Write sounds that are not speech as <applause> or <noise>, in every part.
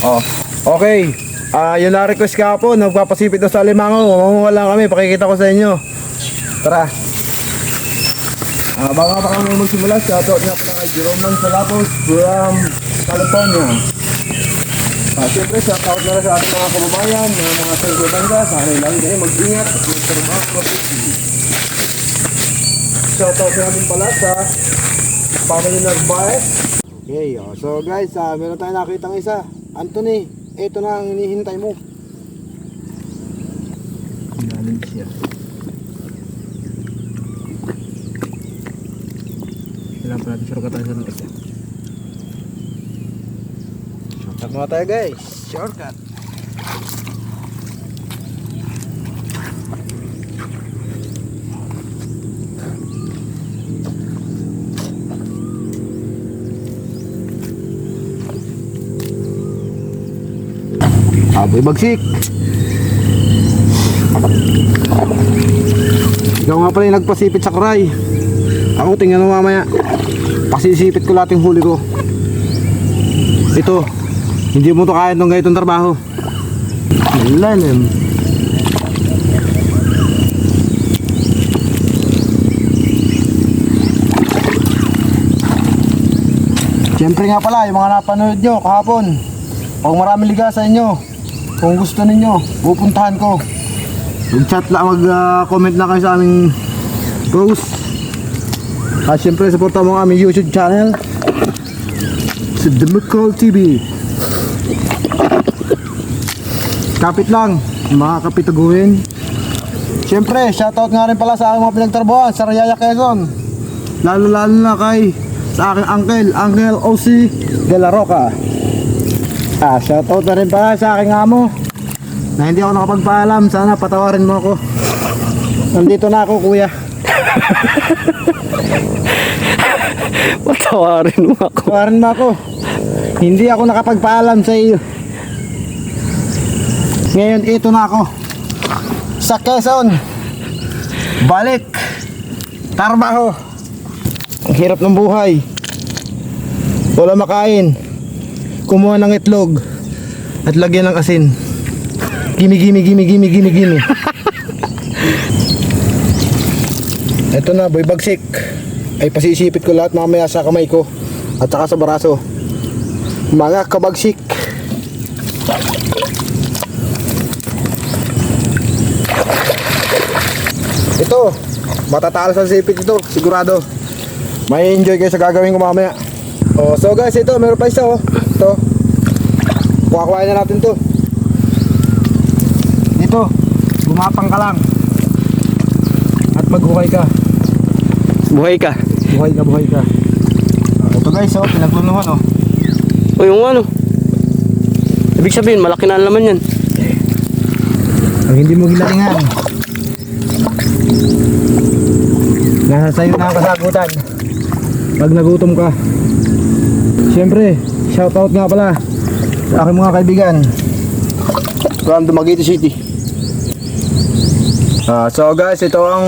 Oh. Okay. Ah, yun na request ka po. Nagpapasipit na sa Alimango. Mamunga lang kami. Pakikita ko sa inyo. Tara. Ah, baka pa kami magsimula. Shoutout nga pala kay Jerome ng Salapos from California. Ah, siyempre, shoutout na rin sa ating mga kababayan, mga mga sangkutangga. Sana lang kayo mag-ingat at magtrabaho mabuti. Shoutout natin pala sa family Narvaez. Okay, oh. so guys, ah, meron tayong nakitang isa. Anthony, ito na ang hinihintay mo. Ilalim siya. Kailangan pala natin shortcut tayo sa ng isa. Shortcut mga tayo guys. Shortcut. Aboy bagsik. Ikaw nga pala yung nagpasipit sa kray. Ako tingnan mo mamaya. Pasisipit ko lahat yung huli ko. Ito. Hindi mo to kaya nung ganitong trabaho. Lalim. Siyempre nga pala, yung mga napanood nyo kahapon, kung marami liga sa inyo, kung gusto ninyo, pupuntahan ko. Mag-chat lang, mag-comment na kayo sa aming post. At syempre, supportan mo ang aming YouTube channel. The McCall TV. Kapit lang, mga kapitaguhin. Siyempre, shoutout nga rin pala sa aking mga pinagtrabuhan sa Rayaya Quezon. Lalo-lalo na kay sa aking uncle, Uncle OC De La Roca. Ah, shoutout na rin pala sa aking amo na hindi ako nakapagpaalam. Sana patawarin mo ako. Nandito na ako, kuya. <laughs> Patawarin mo ako. Patawarin mo ako. Hindi ako nakapagpaalam sa iyo. Ngayon, ito na ako. Sa Quezon. Balik. Tarbaho. Ang hirap ng buhay. Wala makain. Kumuha ng itlog. At lagyan ng asin. Gimi, gimi, gimi, gimi, gimi, gimi. Ito <laughs> na, boy bagsik. Ay pasisipit ko lahat mamaya sa kamay ko. At saka sa baraso. Mga kabagsik. Ito, matatalas ang sipit ito, sigurado. May enjoy kayo sa gagawin ko mamaya. Oh, so guys, ito, meron pa isa oh. Ito. Kuha-kuhain na natin to. Dito, gumapang ka lang. At magbuhay ka. Buhay ka. Buhay ka, buhay ka. Ah, Ito guys, oh, pinaglunuhan oh. O yung ano? Ibig sabihin, malaki na naman yan. Pag hindi mo gilalingan. Nasa sayo na ang kasagutan. Pag nagutom ka. Siyempre, shoutout nga pala sa aking mga kaibigan. From Dumaguete City. Ah, so guys, ito ang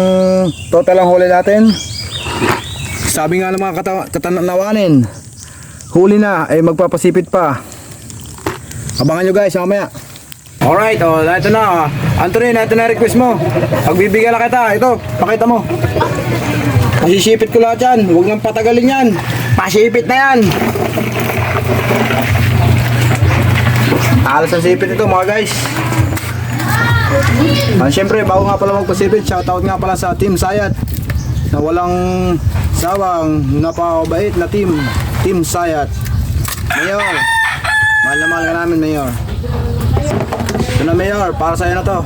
total ang huli natin. Sabi nga ng mga kata- katanawanin, huli na ay magpapasipit pa. Abangan nyo guys, mamaya. Alright, oh, ito na. Anthony, ito na request mo. Pagbibigyan na kita, ito, pakita mo. Pasisipit ko lahat yan. Huwag nang patagalin yan. Pasipit na yan. Alas ang sipit ito mga guys. Ah, Siyempre, bago nga pala magpasipit, shoutout nga pala sa Team Sayat na walang sawang napakabait na team. Team Sayat. Mayor, mahal na mahal ka namin, Mayor. Ito na Mayor, para sa'yo na to.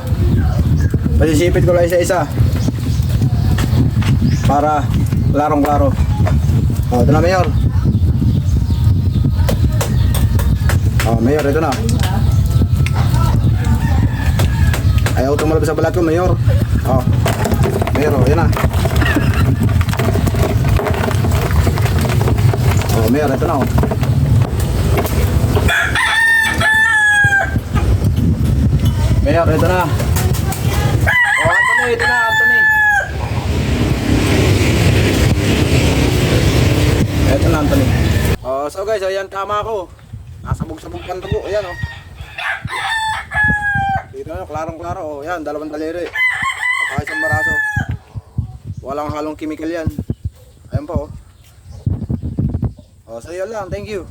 Pasisipit ko lang isa-isa. Para klarong-klaro. Oh, ito na Mayor. Oh, Mayor, ito na. Ayaw tumalab sa balat ko, Mayor. Oh. Mayor, oh, yan na. Oh, Mayor, ito na, oh. Mayor, ito na. Oh, Anthony, ito na, Anthony. Ito na, Anthony. Oh, so guys, ayan tama ako. Nasabog-sabog pa dugo. Ayan oh. Dito na, klarong-klaro. Oh, yan, dalawang daliri. At isang baraso. Walang halong chemical yan. Ayan pa oh. Oh, so yun lang. Thank you.